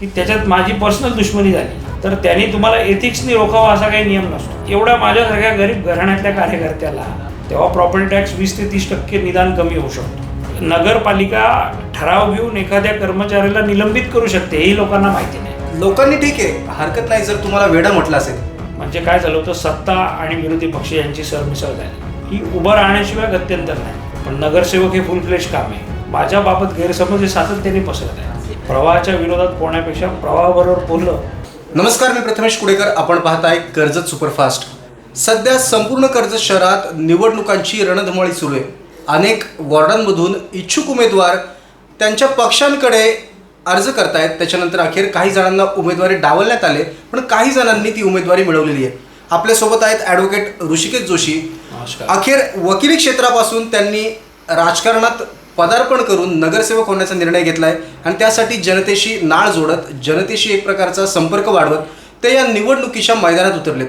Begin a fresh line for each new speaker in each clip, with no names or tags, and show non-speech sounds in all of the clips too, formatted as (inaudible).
की त्याच्यात माझी पर्सनल दुश्मनी झाली. तर त्यांनी तुम्हाला एथिक्सनी रोखावा असा काही नियम नसतो. एवढ्या माझ्यासारख्या गरीब घराण्यातल्या कार्यकर्त्याला तेव्हा प्रॉपर्टी टॅक्स वीस ते तीस टक्के निदान कमी होऊ शकतो. नगरपालिका ठराव घेऊन एखाद्या कर्मचाऱ्याला निलंबित करू शकते हेही लोकांना माहिती नाही.
लोकांनी ठीक आहे हरकत नाही जर तुम्हाला वेडा म्हटलं असेल.
म्हणजे काय झालं होतं सत्ता आणि विरोधी पक्ष यांची सरमिसळ झाली. ही उभं राहण्याशिवाय गत्यंतर नाही. पण नगरसेवक हे फुल फ्लेश काम आहे. माझ्या बाबत गैरसमज हे सातत्याने पसरत आहे प्रवाहाच्या विरोधात पोहण्यापेक्षा प्रवाहाबरोबर बोललं
नमस्कार मी प्रथमेश कुडेकर. आपण पाहताय कर्जत सुपरफास्ट. सध्या संपूर्ण कर्जत शहरात निवडणुकांची रणधुमाळी सुरू आहे. अनेक वॉर्डांमधून इच्छुक उमेदवार त्यांच्या पक्षांकडे अर्ज करतायत. त्याच्यानंतर अखेर काही जणांना उमेदवारी डावलण्यात आले पण काही जणांनी ती उमेदवारी मिळवलेली आहे. आपल्यासोबत आहेत ॲडव्होकेट ऋषिकेश जोशी.
नमस्कार.
अखेर वकिली क्षेत्रापासून त्यांनी राजकारणात पदार्पण करून नगरसेवक होण्याचा निर्णय घेतलाय. आणि त्यासाठी जनतेशी नाळ जोडत जनतेशी एक प्रकारचा संपर्क वाढवत ते या निवडणुकीच्या मैदानात उतरलेत.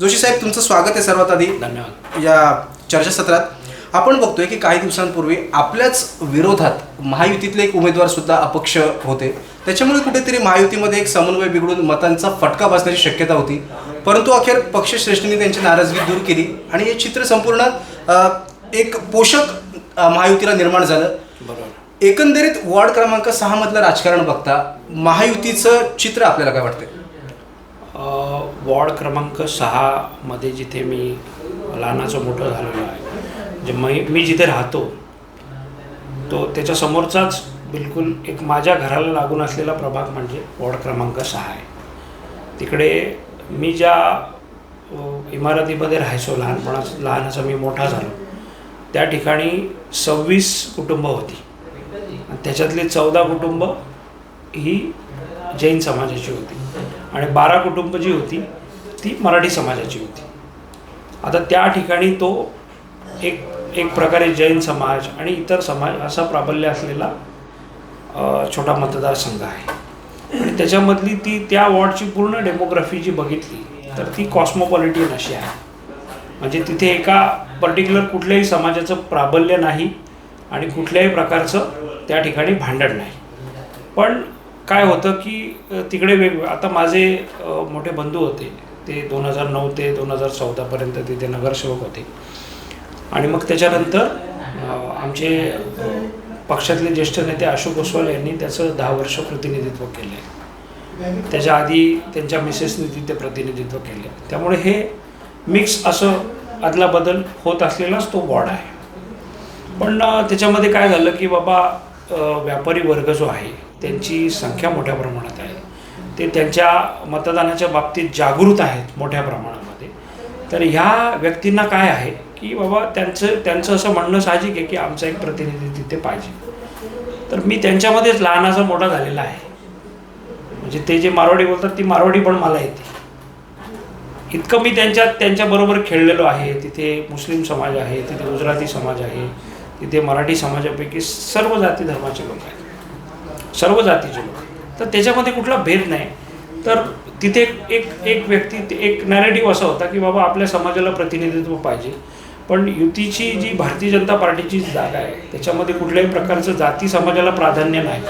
जोशी साहेब तुमचं स्वागत आहे सर्वात आधी.
धन्यवाद.
या चर्चासत्रात आपण बघतोय की काही दिवसांपूर्वी आपल्याच विरोधात महायुतीतले एक उमेदवार सुद्धा अपक्ष होते. त्याच्यामुळे कुठेतरी महायुतीमध्ये एक समन्वय बिघडून मतांचा फटका बसण्याची शक्यता होती. परंतु अखेर पक्षश्रेष्ठींनी त्यांची नाराजगी दूर केली. आणि हे चित्र संपूर्ण एक पोषक महायुतीला निर्माण झालं.
बरोबर.
एकंदरीत वॉर्ड क्रमांक सहा मधलं राजकारण बघता महायुतीचं चित्र आपल्याला काय वाटतंय?
अ, वॉर्ड क्रमांक सहामध्ये जिथे मी लहानाचं मोठं झालेलो आहे जे मै मी जिथे राहतो तो त्याच्या समोरचाच बिलकुल एक माझ्या घराला लागून असलेला प्रभाग म्हणजे वॉर्ड क्रमांक सहा आहे. तिकडे मी ज्या इमारतीमध्ये राहायचो लहानपणात लहानाचा मी मोठा झालो त्या ठिकाणी सव्वीस कुटुंब होती. आणि त्याच्यातली चौदा कुटुंब ही जैन समाजाची होती. आणि बारा कुटुंब जी होती ती मराठी समाजाची होती. आता त्या ठिकाणी तो एक एक प्रकारे जैन समाज आणि इतर समाज असा प्राबल्य असलेला छोटा मतदारसंघ आहे. आणि त्याच्यामधली ती त्या वॉर्डची पूर्ण डेमोग्राफी जी बघितली तर ती कॉस्मोपॉलिटियन अशी आहे. म्हणजे तिथे एका पर्टिक्युलर कुठल्याही समाजाचं प्राबल्य नाही आणि कुठल्याही प्रकारचं त्या ठिकाणी भांडण नाही. पण काय होतं की तिकडे वेग आता माझे मोठे बंधू होते. ते दोन हजार नऊ ते दोन हजार चौदापर्यंत तिथे नगरसेवक होते. आणि मग त्याच्यानंतर आमचे पक्षातले ज्येष्ठ नेते अशोक गोस्वाल यांनी त्याचं दहा वर्ष प्रतिनिधित्व केलं त्याच्या आधी त्यांच्या मिसेसने तिथे प्रतिनिधित्व केले त्यामुळे हे मिक्स असं आदला बदल होत असलेलाच तो वॉर्ड आहे. पण त्याच्यामध्ये काय झालं की बाबा व्यापारी वर्ग जो आहे त्यांची संख्या मोठ्या प्रमाणात आहे. ते त्यांच्या मतदानाच्या बाबतीत जागृत आहेत मोठ्या प्रमाणामध्ये. तर ह्या व्यक्तींना काय आहे की बाबा त्यांचं त्यांचं असं म्हणणं साहजिक आहे की आमचा एक प्रतिनिधी तिथे पाहिजे. तर मी त्यांच्यामध्येच लहानाचा मोठा झालेला आहे. म्हणजे ते जे मारवाडी बोलतात ती मारवाडी पण मला येते. इतकं मी त्यांच्यात त्यांच्याबरोबर खेळलेलो आहे. तिथे मुस्लिम समाज आहे तिथे गुजराती समाज आहे तिथे मराठी समाजापैकी सर्व जाती धर्माचे लोक आहेत. सर्व जातीचे लोक तर त्याच्यामध्ये कुठला भेद नाही. तर तिथे एक- एक एक व्यक्ती एक नॅरेटिव्ह असा होता की बाबा आपल्या समाजाला प्रतिनिधित्व पाहिजे. पण युतीची जी भारतीय जनता पार्टीची जागा आहे त्याच्यामध्ये कुठल्याही प्रकारचं जाती समाजाला प्राधान्य नाही.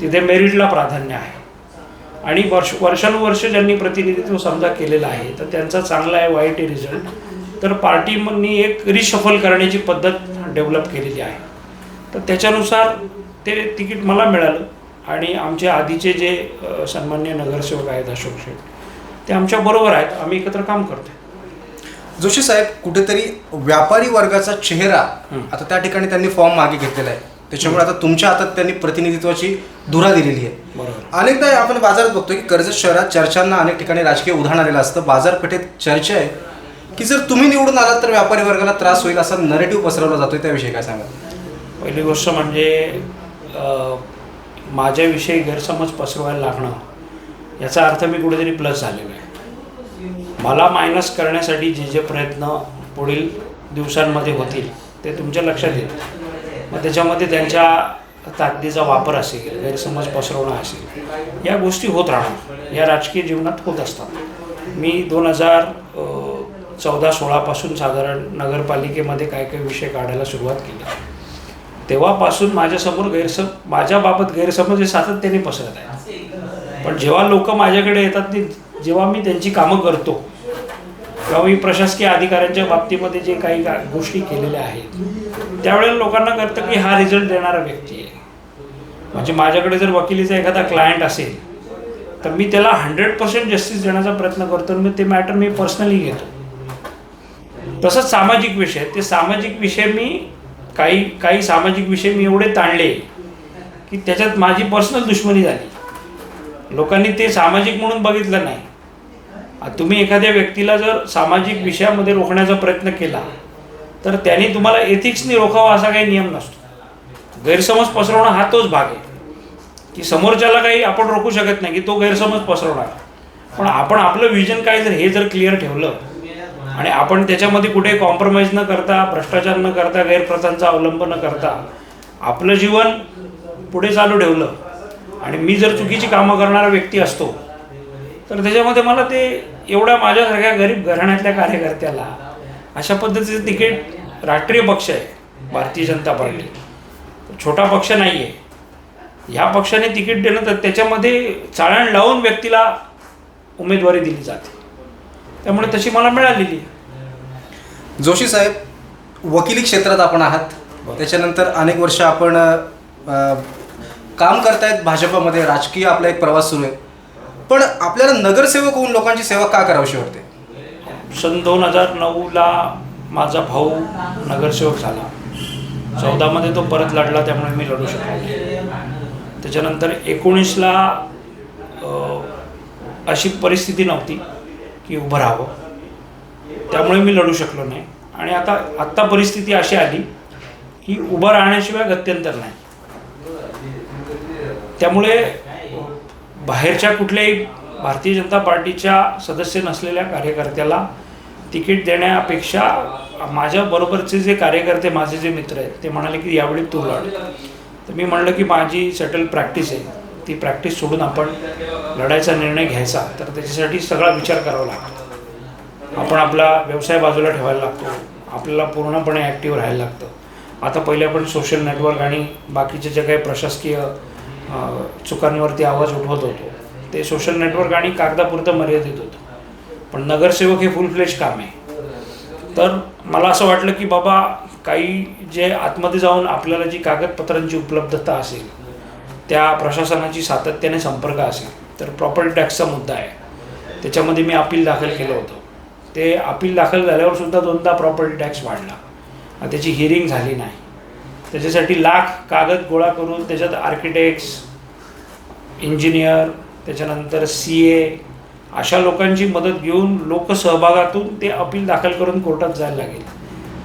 तिथे मेरिटला प्राधान्य आहे. आणि वर्ष वर्षानुवर्ष ज्यांनी प्रतिनिधित्व समजा केलेलं आहे तर त्यांचा चांगला आहे वाईट आहे रिझल्ट तर पार्टीनी एक रिशफल करण्याची पद्धत डेव्हलप केलेली आहे. तर त्याच्यानुसार ते तिकीट मला मिळालं आणि आमचे आधीचे जे सन्मान्य नगरसेवक आहेत अशोक शेठ ते आमच्याबरोबर आहेत. आम्ही एकत्र काम करतो
जोशी साहेब कुठेतरी व्यापारी वर्गाचा चेहरा आता त्या ठिकाणी त्यांनी फॉर्म मागे घेतलेला आहे. त्याच्यामुळे आता तुमच्या हातात त्यांनी प्रतिनिधित्वाची धुरा दिलेली आहे. अनेकदा आपण बाजारात बघतो की कर्जत शहरात चर्चांना अनेक ठिकाणी राजकीय उधाण आलेलं असतं. बाजारपेठेत चर्चा आहे की जर तुम्ही निवडून आलात तर व्यापारी वर्गाला त्रास होईल असा नरेटिव्ह पसरवला जातोय. त्याविषयी काय सांगा
पहिली गोष्ट म्हणजे माझ्याविषयी गैरसमज पसरवायला लागणं याचा अर्थ मी कुठेतरी प्लस झालेलो आहे. मला मायनस करण्यासाठी जे जे प्रयत्न पुढील दिवसांमध्ये होतील ते तुमच्या लक्षात येतील. मग त्याच्यामध्ये त्यांच्या ताकदीचा वापर असेल गैरसमज पसरवणं असेल या गोष्टी होत राहणार या राजकीय जीवनात होत असतात. मी दोन हजार चौदा सोळापासून साधारण नगरपालिकेमध्ये काय काय विषय काढायला सुरुवात केली. तेव्हापासून माझ्यासमोर गैरसम माझ्याबाबत गैरसमज हे सातत्याने पसरत आहे पण जेव्हा लोक माझ्याकडे येतात ते जेव्हा मी त्यांची कामं करतो किंवा मी प्रशासकीय अधिकाऱ्यांच्या बाबतीमध्ये जे काही का गोष्टी केलेल्या आहेत त्यावेळेला लोकांना कळतं की हा रिझल्ट देणारा व्यक्ती आहे. म्हणजे माझ्याकडे जर वकिलीचा एखादा क्लायंट असेल तर मी त्याला हंड्रेड पर्सेंट जस्टिस देण्याचा प्रयत्न करतो आणि मग ते मॅटर मी पर्सनली घेतो. तसंच सामाजिक विषय ते सामाजिक विषय मी काही काही सामाजिक विषय मी एवढे ताणले की त्याच्यात माझी पर्सनल दुश्मनी झाली. लोकांनी ते सामाजिक म्हणून बघितलं नाही. तुम्ही एखाद्या व्यक्तीला जर सामाजिक विषयामध्ये रोखण्याचा प्रयत्न केला तर त्याने तुम्हाला एथिक्सनी रोखावा असा काही नियम नसतो. गैरसमज पसरवणं हा तोच भाग आहे. की समोरच्याला काही आपण रोखू शकत नाही की तो गैरसमज पसरवणार. पण आपण आपलं विजन काय जर हे जर क्लिअर ठेवलं आणि आपण त्याच्यामध्ये कुठे कॉम्प्रोमाइज न करता भ्रष्टाचार न करता गैरप्रथांचा अवलंब न करता आपलं जीवन पुढे चालू ठेवलं आणि मी जर चुकीची कामं करणारा व्यक्ती असतो तर त्याच्यामध्ये मला ते एवढ्या माझ्यासारख्या गरीब घराण्यातल्या कार्यकर्त्याला अशा पद्धतीचं तिकीट राष्ट्रीय पक्ष आहे भारतीय जनता पार्टी. छोटा पक्ष नाही आहे ह्या पक्षाने तिकीट देणं तर त्याच्यामध्ये चाळण लावून व्यक्तीला उमेदवारी दिली जाते. त्यामुळे तशी मला मिळालेली.
जोशी साहेब वकिली क्षेत्रात आपण आहात. त्याच्यानंतर अनेक वर्ष आपण काम करतायत भाजपमध्ये राजकीय आपला एक प्रवास सुरू आहे. पण आपल्याला नगरसेवक होऊन लोकांची सेवा का करावीशी वाटते?
सन दोन हजार नऊला माझा भाऊ नगरसेवक झाला. चौदामध्ये तो परत लढला त्यामुळे मी लढू शकलो त्याच्यानंतर एकोणीसला अशी परिस्थिती नव्हती की उभं राहावं. त्यामुळे मी लढू शकलो नाही. आणि आता आत्ता परिस्थिती अशी आली की उभं राहण्याशिवाय गत्यंतर नाही. त्यामुळे बाहेरच्या कुठल्याही भारतीय जनता पार्टीच्या सदस्य नसलेल्या कार्यकर्त्याला तिकीट देण्यापेक्षा माझ्या बरोबरचे जे कार्यकर्ते माझे जे मित्र आहेत ते म्हणाले की यावेळी तू लढ. तर मी म्हणलं की माझी सेटल प्रॅक्टिस आहे. ती प्रॅक्टिस सोडून आपण लढायचा निर्णय घ्यायचा. तर त्याच्यासाठी सगळा विचार करावा लागतो. आपण आपला व्यवसाय बाजूला ठेवायला लागतो. आपल्याला पूर्णपणे ॲक्टिव्ह राहायला लागतं. आता पहिले आपण सोशल नेटवर्क आणि बाकीचे जे काही प्रशासकीय चुकांवरती आवाज उठवत होतो ते सोशल नेटवर्क आणि कागदापुरतं मर्यादित होतं. पण नगरसेवक हे फुल फ्लेश काम आहे. तर मला असं वाटलं की बाबा काही जे आतमध्ये जाऊन आपल्याला जी कागदपत्रांची उपलब्धता असेल त्या प्रशासनाची सातत्याने संपर्क असेल तर प्रॉपर्टी टॅक्सचा मुद्दा आहे. त्याच्यामध्ये मी अपील दाखल केलं होतं. ते अपील दाखल झाल्यावर सुद्धा दोनदा प्रॉपर्टी टॅक्स वाढला. आणि त्याची हिअरिंग झाली नाही. त्याच्यासाठी लाख कागद गोळा करून त्याच्यात आर्किटेक्ट्स इंजिनियर त्याच्यानंतर सी ए अशा लोकांची मदत घेऊन लोकसहभागातून ते अपील दाखल करून कोर्टात जायला लागेल.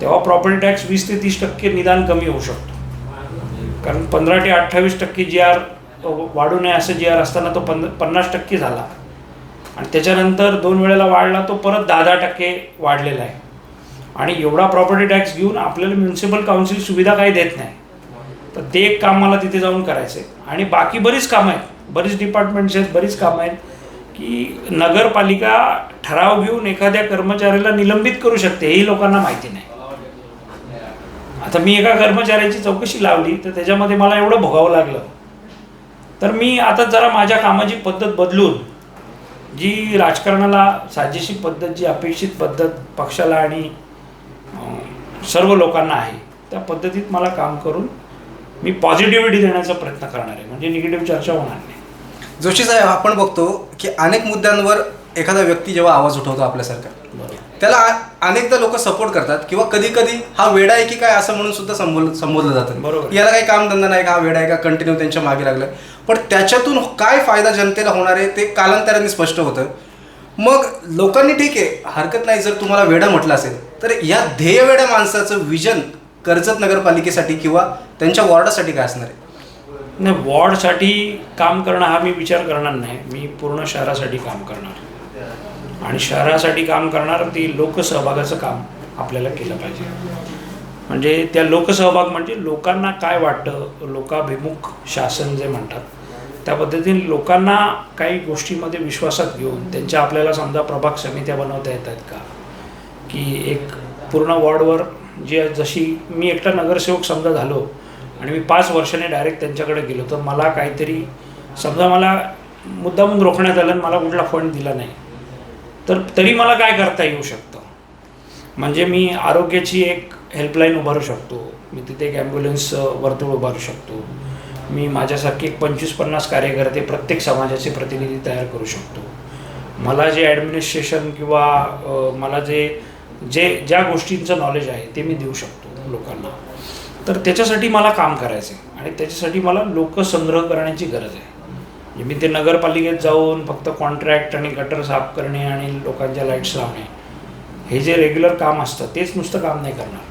तेव्हा प्रॉपर्टी टॅक्स वीस ते तीस टक्के निदान कमी होऊ शकतो. कारण पंधरा ते अठ्ठावीस टक्के जी आर वाढू नये असं जी आर असताना तो पंध पन्नास टक्के झाला. आणि त्याच्यानंतर दोन वेळेला वाढला तो परत दहा दहा टक्के वाढलेला आहे. आणि एवढा प्रॉपर्टी टॅक्स घेऊन आपल्याला म्युन्सिपल काउन्सिल सुविधा काही देत नाही. तर ते एक काम मला तिथे जाऊन करायचं आहे आणि बाकी बरीच कामं आहेत. बरीच डिपार्टमेंट्स आहेत बरीच कामं आहेत. की नगरपालिका ठराव घेऊन एखाद्या कर्मचाऱ्याला निलंबित करू शकते हेही लोकांना माहिती नाही. आता मी एका कर्मचाऱ्याची चौकशी लावली तर त्याच्यामध्ये मला एवढं भोगावं लागलं. तर मी आता जरा माझ्या कामाची पद्धत बदलून जी राजकारणाला साजेशी पद्धत जी अपेक्षित पद्धत पक्षाला आणि सर्व लोकांना आहे त्या पद्धतीत मला काम करून मी पॉझिटिव्हिटी देण्याचा प्रयत्न करणार आहे. म्हणजे निगेटिव्ह चर्चा होणार नाही.
जोशी साहेब आपण बघतो की अनेक मुद्द्यांवर एखादा व्यक्ती जेव्हा आवाज उठवतो आपल्यासारखा त्याला अनेकदा लोक सपोर्ट करतात किंवा कधी कधी हा वेडा आहे की काय असं म्हणून सुद्धा संबोध संबोधलं जातं.
बरोबर.
याला काही कामधंदा नाही का हा वेडा आहे का कंटिन्यू त्यांच्या मागे लागलं. पण त्याच्यातून काय फायदा जनतेला होणार आहे ते कालांतराने स्पष्ट होतं. मग लोकांनी ठीक आहे हरकत नाही जर तुम्हाला वेडा म्हटलं असेल तर या ध्येय वेड्या माणसाचं विजन कर्जत नगरपालिकेसाठी किंवा त्यांच्या वॉर्डासाठी काय असणार आहे?
नाही वॉर्डसाठी काम करणं हा मी विचार करणार नाही. मी पूर्ण शहरासाठी काम करणार. आणि शहरासाठी काम करणार ती लोकसहभागाचं काम आपल्याला केलं पाहिजे. म्हणजे त्या लोकसहभाग म्हणजे लोकांना काय वाटतं लोकाभिमुख शासन जे म्हणतात त्या पद्धतीने लोकांना काही गोष्टीमध्ये विश्वासात घेऊन त्यांच्या आपल्याला समजा प्रभाग समित्या बनवता येतात का? की एक पूर्ण वॉर्डवर जी जशी मी एकटा नगरसेवक समजा झालो आणि मी पाच वर्षाने डायरेक्ट त्यांच्याकडे गेलो. तर मला काहीतरी समजा मला मुद्दामून रोखण्यात आलं आणि मला कुठला फंड दिला नाही तर तरी मला काय करता येऊ शकतं? म्हणजे मी आरोग्याची एक हेल्पलाईन उभारू शकतो. मी तिथे एक ॲम्ब्युलन्स वर्तुळ उभारू शकतो. मी माझ्यासारखे एक पंचवीस पन्नास कार्यकर्ते प्रत्येक समाजाचे प्रतिनिधी तयार करू शकतो. मला जे ॲडमिनिस्ट्रेशन किंवा मला जे जे ज्या गोष्टींचं नॉलेज आहे ते मी देऊ शकतो लोकांना. तर त्याच्यासाठी मला काम करायचं आहे आणि त्याच्यासाठी मला लोकसंग्रह करण्याची गरज आहे. म्हणजे मी ते नगरपालिकेत जाऊन फक्त कॉन्ट्रॅक्ट आणि गटर साफ करणे आणि लोकांच्या लाईट्स लावणे हे जे रेग्युलर काम असतं तेच नुसतं काम नाही करणार.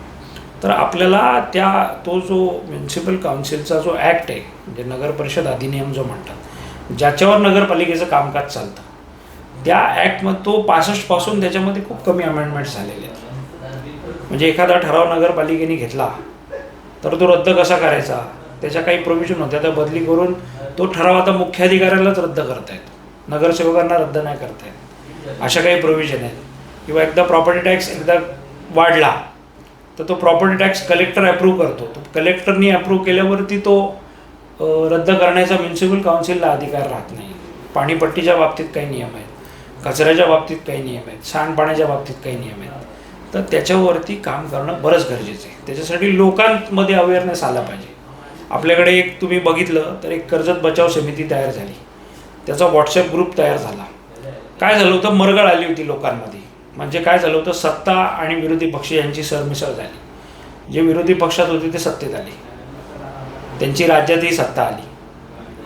तर आपल्याला त्या तो जो म्युन्सिपल काउन्सिलचा जो ॲक्ट आहे म्हणजे नगर परिषद अधिनियम जो म्हणतात ज्याच्यावर नगरपालिकेचं कामकाज चालतं त्या ॲक्टमध्ये तो पासष्टपासून त्याच्यामध्ये खूप कमी अमेंडमेंट्स झालेले आहेत. म्हणजे एखादा ठराव नगरपालिकेने घेतला तर तो रद्द कसा करायचा? त्याच्या काही प्रोव्हिजन होत्या. त्या बदली करून तो ठराव आता मुख्याधिकाऱ्यालाच रद्द करतायत. नगरसेवकांना रद्द नाही करतायत. अशा काही प्रोव्हिजन आहेत. किंवा एकदा प्रॉपर्टी टॅक्स एकदा वाढला तर तो प्रॉपर्टी टॅक्स कलेक्टर अप्रूव्ह करतो. तो कलेक्टरनी अप्रूव्ह केल्यावरती तो रद्द करण्याचा म्युन्सिपल काउन्सिलला अधिकार राहत नाही. पाणीपट्टीच्या बाबतीत काही नियम आहेत. कचऱ्याच्या बाबतीत काही नियम आहेत. सांडपाण्याच्या बाबतीत काही नियम आहेत. तर त्याच्यावरती काम करणं बरंच गरजेचं आहे. त्याच्यासाठी लोकांमध्ये अवेअरनेस आला पाहिजे. आपल्याकडे एक तुम्ही बघितलं तर एक कर्जत बचाव समिती तयार झाली. त्याचा व्हॉट्सअप ग्रुप तयार झाला. काय झालं होतं? मरगळ आली होती लोकांमध्ये. म्हणजे काय झालं होतं? सत्ता आणि विरोधी पक्ष यांची सरमिसळ झाली. जे विरोधी पक्षात होते ते सत्तेत आले. त्यांची राज्यातही सत्ता आली.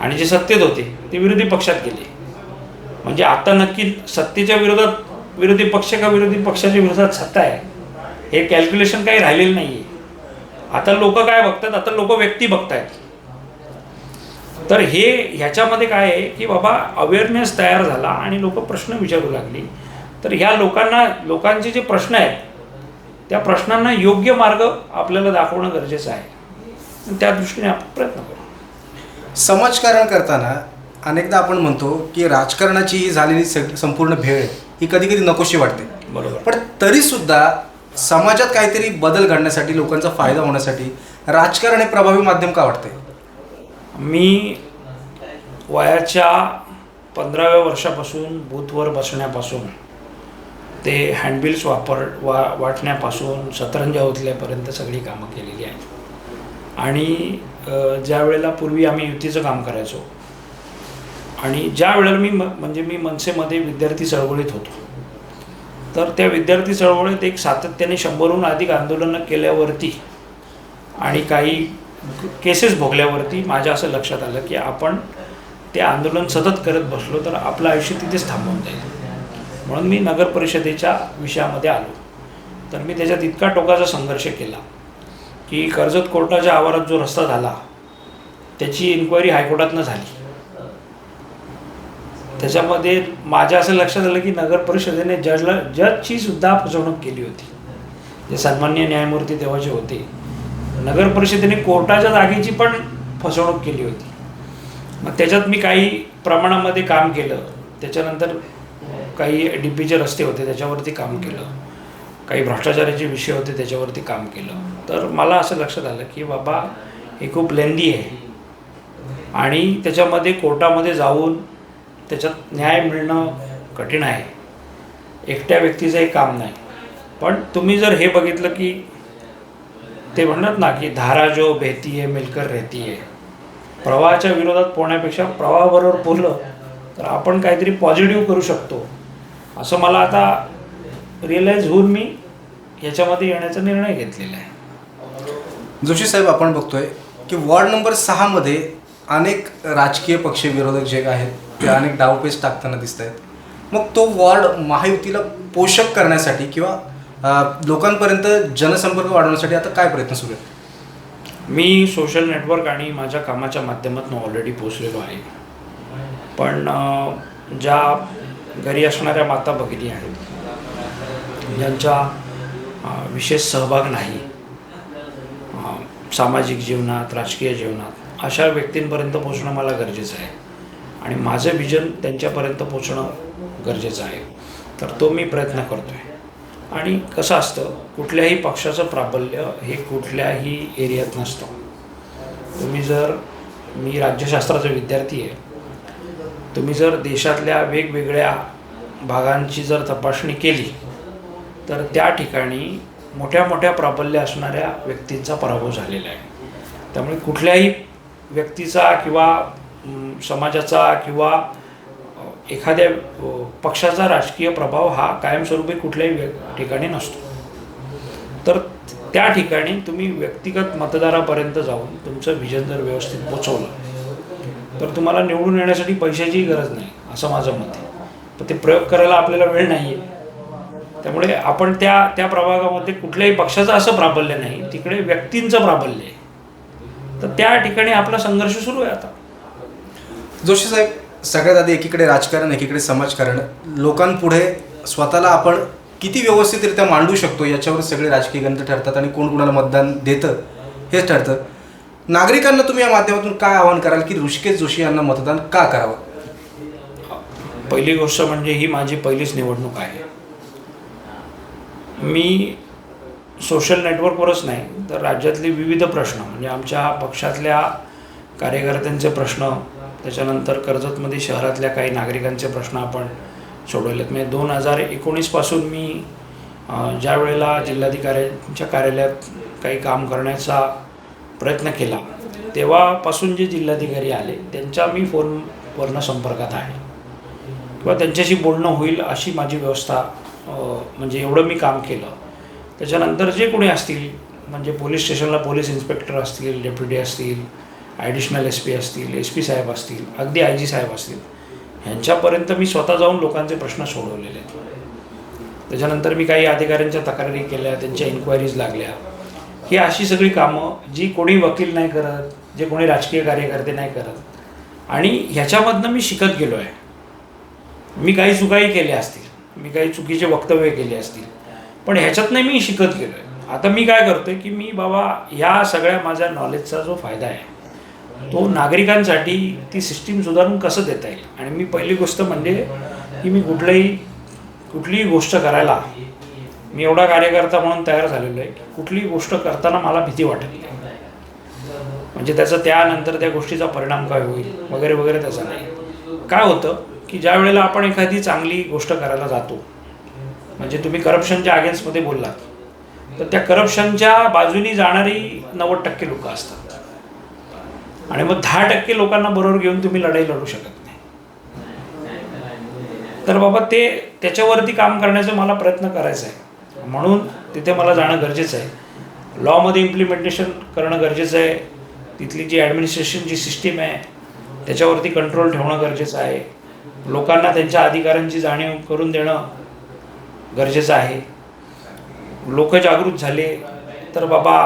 आणि जे सत्तेत होते ते विरोधी पक्षात गेले. म्हणजे आता नक्की सत्तेच्या विरोधात विरोधी पक्ष का विरोधी पक्षाच्या विरोधात सत्ता आहे? हे कॅल्क्युलेशन काही राहिलेलं नाही आहे आता लोक काय बघतात? आता लोक व्यक्ती बघतायत. तर हे ह्याच्यामध्ये काय आहे की बाबा अवेअरनेस तयार झाला आणि लोक प्रश्न विचारू लागली. तर ह्या लोकांना लोकांचे जे प्रश्न आहेत त्या प्रश्नांना योग्य मार्ग आपल्याला दाखवणं गरजेचं आहे. त्या दृष्टीने आपण प्रयत्न करू.
समाजकारण करताना अनेकदा आपण म्हणतो की राजकारणाची ही झालेली सग- संपूर्ण भेळ ही कधी कधी नकोशी वाटते.
बरोबर.
पण तरीसुद्धा समाजात काहीतरी बदल घडण्यासाठी लोकांचा फायदा होण्यासाठी राजकारण हे प्रभावी माध्यम का वाटते
मी वयाच्या पंधराव्या वर्षापासून बूथवर बसण्यापासून ते हँडबिल्स वापर वा वाटण्यापासून सतरंजा उचल्यापर्यंत सगळी कामं केलेली आहेत. आणि ज्या वेळेला पूर्वी आम्ही युतीचं काम करायचो आणि ज्या वेळेला मी म म्हणजे मी मनसेमध्ये विद्यार्थी चळवळीत होतो तर त्या विद्यार्थी चळवळीत एक सातत्याने शंभरहून अधिक आंदोलनं केल्यावरती आणि काही केसेस भोगल्यावरती माझ्या असं लक्षात आलं की आपण ते आंदोलन सतत करत बसलो तर आपलं आयुष्य तिथेच थांबून जाईल. म्हणून मी नगर परिषदेच्या विषयामध्ये आलो. तर मी त्याच्यात इतका टोकाचा संघर्ष केला की कर्जत कोर्टाच्या आवारात जो रस्ता झाला त्याची इन्क्वायरी हायकोर्टातनं झाली. त्याच्यामध्ये माझ्या असं लक्षात आलं की नगर परिषदेने जजला जजची सुद्धा फसवणूक केली होती. जे सन्मान्य न्यायमूर्ती तेव्हाचे होते. नगर परिषदेने कोर्टाच्या जागेची पण फसवणूक केली होती. मग त्याच्यात मी काही प्रमाणामध्ये काम केलं. त्याच्यानंतर काही डी पीचे रस्ते होते त्याच्यावरती काम केलं. काही भ्रष्टाचाराचे विषय होते त्याच्यावरती काम केलं. तर मला असं लक्षात आलं की बाबा हे खूप लेंदी आहे. आणि त्याच्यामध्ये कोर्टामध्ये जाऊन त्याच्यात न्याय मिळणं कठीण आहे. एकट्या व्यक्तीचंही काम नाही. पण तुम्ही जर हे बघितलं की ते म्हणतात ना की धारा जो बेहती आहे मिलकर रेती आहे प्रवाहाच्या विरोधात पोहण्यापेक्षा प्रवाहाबरोबर पोहलं तर आपण काहीतरी पॉझिटिव्ह करू शकतो. असं मला आता रिअलाईज होऊन मी याच्यामध्ये येण्याचा निर्णय घेतलेला आहे.
जोशी साहेब आपण बघतोय की वॉर्ड नंबर सहामध्ये अनेक राजकीय पक्ष विरोधक जे आहेत ते अनेक डावपेच टाकताना दिसत आहेत मग तो वॉर्ड महायुतीला पोषक करण्यासाठी किंवा लोकांपर्यंत जनसंपर्क वाढवण्यासाठी आता काय प्रयत्न सुरू आहेत?
मी सोशल नेटवर्क आणि माझ्या कामाच्या माध्यमातून ऑलरेडी पोचलेलो आहे. पण ज्या घरी असणाऱ्या माता भगिनी आहेत ज्यांचा विशेष सहभाग नाही सामाजिक जीवनात राजकीय जीवनात अशा व्यक्तींपर्यंत पोचणं मला गरजेचं आहे. आणि माझं विजन त्यांच्यापर्यंत पोचणं गरजेचं आहे. तर तो मी प्रयत्न करतो आहे आणि कसं असतं कुठल्याही पक्षाचं प्राबल्य हे कुठल्याही एरियात नसतं. तुम्ही जर मी राज्यशास्त्राचा विद्यार्थी आहे. तुम्ही जर देशातल्या वेगवेगळ्या भागांची जर तपासणी केली तर त्या ठिकाणी मोठ्या मोठ्या प्राबल्य असणाऱ्या व्यक्तींचा पराभव झालेला आहे. त्यामुळे कुठल्याही व्यक्तीचा किंवा समाजाचा किंवा एखाद्या पक्षाचा राजकीय प्रभाव हा कायमस्वरूपी कुठल्याही व्य- ठिकाणी नसतो. तर त्या ठिकाणी तुम्ही व्यक्तिगत मतदारापर्यंत जाऊन तुमचं विजन जर व्यवस्थित पोचवलं तर तुम्हाला निवडून येण्यासाठी पैशाचीही गरज नाही असं माझं मत आहे. पण ते प्रयोग करायला आपल्याला वेळ नाही आहे त्यामुळे आपण त्या त्या प्रभागामध्ये कुठल्याही पक्षाचं असं प्राबल्य नाही तिकडे व्यक्तींचं प्राबल्य आहे. तर त्या ठिकाणी आपला संघर्ष सुरू आहे आता.
जोशी साहेब सगळ्यात आधी एकीकडे राजकारण एकीकडे समाजकारण. लोकांपुढे स्वतःला आपण किती व्यवस्थितरित्या मांडू शकतो याच्यावर सगळे राजकीय गणित ठरतात आणि कोण कोणाला मतदान देतं हेच ठरतं. नागरिकांना तुम्ही या माध्यमातून काय आवाहन कराल की ऋषिकेश जोशी यांना मतदान का करावं?
पहिली गोष्ट म्हणजे ही माझी पहिलीच निवडणूक आहे. मी सोशल नेटवर्कवरच नाही तर राज्यातले विविध प्रश्न म्हणजे आमच्या पक्षातल्या कार्यकर्त्यांचे प्रश्न त्याच्यानंतर कर्जतमध्ये शहरातल्या काही नागरिकांचे प्रश्न आपण सोडवलेत. म्हणजे दोन हजार एकोणीसपासून मी ज्या वेळेला जिल्हाधिकाऱ्यांच्या कार्यालयात काही काम करण्याचा प्रयत्न केला तेव्हापासून जे जिल्हाधिकारी आले त्यांच्या मी फोनवरनं संपर्कात आहे. किंवा त्यांच्याशी बोलणं होईल अशी माझी व्यवस्था म्हणजे एवढं मी काम केलं. त्याच्यानंतर जे कोणी असतील म्हणजे पोलीस स्टेशनला पोलीस इन्स्पेक्टर असतील डेप्युटी असतील ॲडिशनल एस पी असतील एस पी साहेब असतील अगदी आय जी साहेब असतील ह्यांच्यापर्यंत मी स्वतः जाऊन लोकांचे प्रश्न सोडवलेले आहेत. त्याच्यानंतर मी काही अधिकाऱ्यांच्या तक्रारी केल्या त्यांच्या इन्क्वायरीज लागल्या. ही अशी सगळी कामं जी कोणी वकील नाही करत जे कोणी राजकीय कार्यकर्ते नाही करत आणि ह्याच्यामधनं मी शिकत गेलो आहे. मी काही चुकाही केल्या असतील मी काही चुकीचे वक्तव्य केले असतील पण ह्याच्यातनं मी शिकत गेलो आहे. आता मी काय करतोय की मी बाबा ह्या सगळ्या माझ्या नॉलेजचा जो फायदा आहे तो नागरिकांसाठी ती सिस्टीम सुधारून कसं देता येईल? आणि मी पहिली गोष्ट म्हणजे की मी कुठलंही कुठलीही गोष्ट करायला मी एवढा कार्यकर्ता म्हणून तयार झालेलो आहे की कुठलीही गोष्ट करताना मला भीती वाटत नाही. म्हणजे त्याचा त्यानंतर त्या गोष्टीचा परिणाम काय होईल? वगैरे वगैरे त्याचा नाही. काय होतं की ज्या वेळेला आपण एखादी चांगली गोष्ट करायला जातो म्हणजे तुम्ही करप्शनच्या अगेन्स्टमध्ये बोललात तर त्या करप्शनच्या बाजूनी जाणारी नव्वद टक्के लोक असतात. आणि मग दहा टक्के लोकांना बरोबर घेऊन तुम्ही लढाई लढू शकत नाही. तर बाबा ते त्याच्यावरती काम करण्याचा मला प्रयत्न करायचा आहे. म्हणून तिथे मला जाणं गरजेचं आहे. लॉमध्ये इम्प्लिमेंटेशन करणं गरजेचं आहे. तिथली जी ॲडमिनिस्ट्रेशन जी सिस्टीम आहे त्याच्यावरती कंट्रोल ठेवणं गरजेचं आहे. लोकांना त्यांच्या अधिकारांची जाणीव करून देणं गरजेचं आहे. लोक जागृत झाले तर बाबा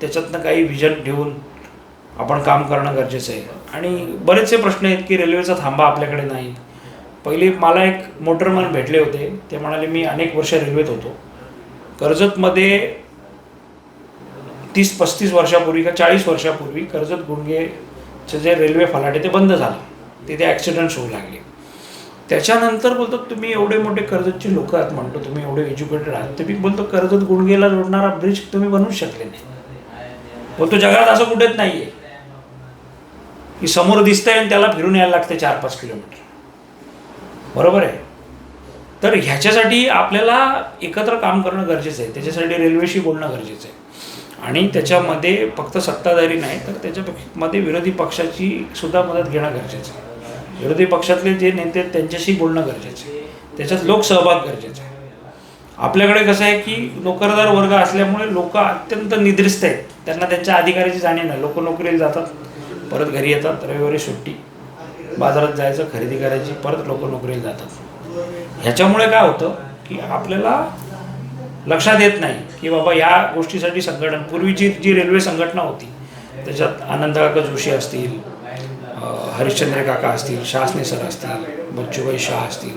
त्याच्यातनं काही विजन ठेवून आपण काम करणं गरजेचं आहे. आणि बरेचसे प्रश्न आहेत की रेल्वेचा थांबा आपल्याकडे नाही. पहिले मला एक मोटरमन भेटले होते. ते म्हणाले मी अनेक वर्ष रेल्वेत होतो. कर्जतमध्ये तीस पस्तीस वर्षापूर्वी का चाळीस वर्षापूर्वी कर्जत गुंडगेचे जे रेल्वे फलाटे ते बंद झालं. तिथे ॲक्सिडेंट्स होऊ लागले. त्याच्यानंतर बोलतो तुम्ही एवढे मोठे कर्जतचे लोक आहात म्हणतो तुम्ही एवढे एज्युकेटेड आहात. तुम्ही बोलतो कर्जत गुंडगेला जोडणारा ब्रिज तुम्ही बनवूच शकले नाही. बोलतो जगात असं कुठेच नाही आहे की समोर दिसतंय आणि त्याला फिरून यायला लागते चार पाच किलोमीटर. बरोबर आहे? तर ह्याच्यासाठी आपल्याला एकत्र काम करणं गरजेचं आहे. त्याच्यासाठी रेल्वेशी बोलणं गरजेचं आहे. आणि त्याच्यामध्ये फक्त सत्ताधारी नाही तर त्याच्यामध्ये विरोधी पक्षाची सुद्धा मदत घेणं गरजेचं आहे. विरोधी पक्षातले जे नेते आहेत त्यांच्याशी बोलणं गरजेचं आहे. त्याच्यात लोकसहभाग गरजेचा आहे. आपल्याकडे कसं आहे की नोकरदार वर्ग असल्यामुळे लोक अत्यंत निद्रिस्त आहेत. त्यांना त्यांच्या अधिकाराची जाणीव नाही. लोक नोकरीला जातात. परत घरी येतात रविवारी सुट्टी. बाजारात जायचं खरेदी करायची परत लोक नोकरीला जातात. ह्याच्यामुळे काय होतं की आपल्याला लक्षात येत नाही की बाबा या गोष्टीसाठी संघटन पूर्वीची जी रेल्वे संघटना होती त्याच्यात आनंदकाका जोशी असतील हरिश्चंद्र काका असतील शासने सर असतील बच्चूभाई शाह असतील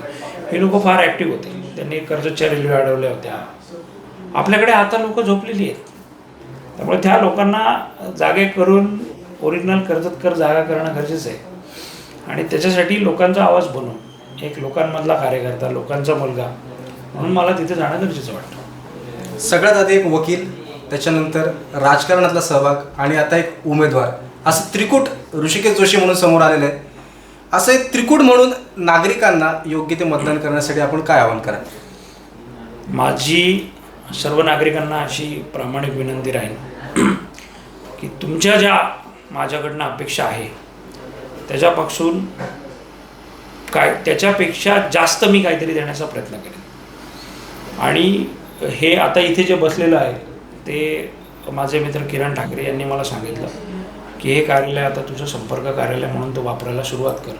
हे लोक फार ॲक्टिव्ह होते. त्यांनी कर्जतच्या रेल्वे अडवल्या होत्या. आपल्याकडे आता लोक झोपलेली आहेत. त्यामुळे त्या लोकांना जागे करून ओरिजिनल कर्जतकर जागा करणं गरजेचं आहे. आणि त्याच्यासाठी लोकांचा आवाज बनवून एक लोकांमधला कार्यकर्ता लोकांचा मुलगा म्हणून मला तिथे जाणं गरजेचं वाटतं.
सगळ्यात आधी एक वकील त्याच्यानंतर राजकारणातला सहभाग आणि आता एक उमेदवार. असं त्रिकूट ऋषिकेश जोशी म्हणून समोर आलेलं आहे. असं एक त्रिकूट म्हणून नागरिकांना योग्य ते मतदान करण्यासाठी आपण काय आवाहन कराल?
माझी सर्व नागरिकांना अशी प्रामाणिक विनंती राहील (clears throat) की तुमच्या ज्या माझ्याकडनं अपेक्षा आहे. त्याच्यापासून काय त्याच्यापेक्षा जास्त मी काहीतरी देण्याचा प्रयत्न करेन. आणि हे आता इथे जे बसलेलं आहे ते माझे मित्र किरण ठाकरे यांनी मला सांगितलं की हे कार्यालय आता तुझं संपर्क कार्यालय म्हणून तो वापरायला सुरुवात कर.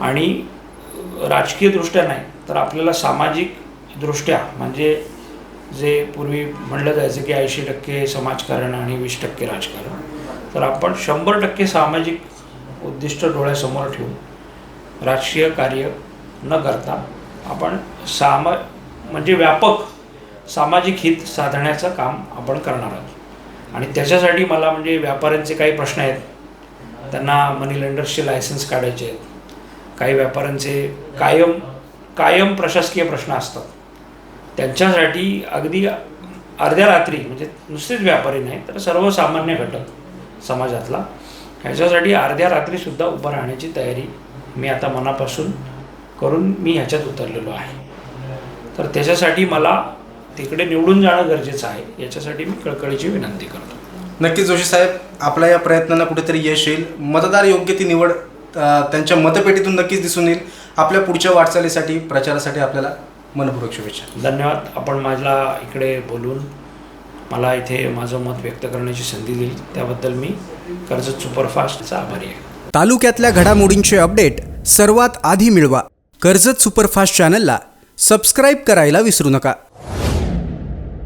आणि राजकीयदृष्ट्या नाही तर आपल्याला सामाजिक दृष्ट्या म्हणजे जे पूर्वी म्हणलं जायचं की ऐंशी टक्के समाजकारण आणि वीस टक्के राजकारण तर आपण शंभर टक्के सामाजिक उद्दिष्ट डोळ्यासमोर ठेवून राजकीय कार्य न करता आपण सामा म्हणजे व्यापक सामाजिक हित साधण्याचं काम आपण करणार आहोत. आणि त्याच्यासाठी मला म्हणजे व्यापाऱ्यांचे काही प्रश्न आहेत. त्यांना मनी लेंडर्सचे लायसन्स काढायचे आहेत. काही व्यापाऱ्यांचे कायम कायम प्रशासकीय प्रश्न असतात. त्यांच्यासाठी अगदी अर्ध्या रात्री म्हणजे नुसतेच व्यापारी नाही तर सर्वसामान्य घटक समाजातला. ह्याच्यासाठी अर्ध्या रात्रीसुद्धा उभं राहण्याची तयारी मी आता मनापासून करून मी ह्याच्यात उतरलेलो आहे. तर त्याच्यासाठी मला तिकडे निवडून जाणं गरजेचं आहे याच्यासाठी मी कळकळीची विनंती करतो.
नक्कीच जोशी साहेब आपल्या या प्रयत्नांना कुठेतरी यश येईल. मतदार योग्य ती निवड त्यांच्या मतपेटीतून नक्कीच दिसून येईल. आपल्या पुढच्या वाटचालीसाठी प्रचारासाठी आपल्याला मनपूर्वक शुभेच्छा.
धन्यवाद. आपण मला इकडे बोलून मला इथे माझं मत व्यक्त करण्याची संधी दिली. त्याबद्दल मी कर्जत सुपरफास्टचा आभारी आहे.
तालुक्यातल्या घडामोडींचे अपडेट सर्वात आधी मिळवा. कर्जत सुपरफास्ट चॅनलला सबस्क्राईब करायला विसरू नका.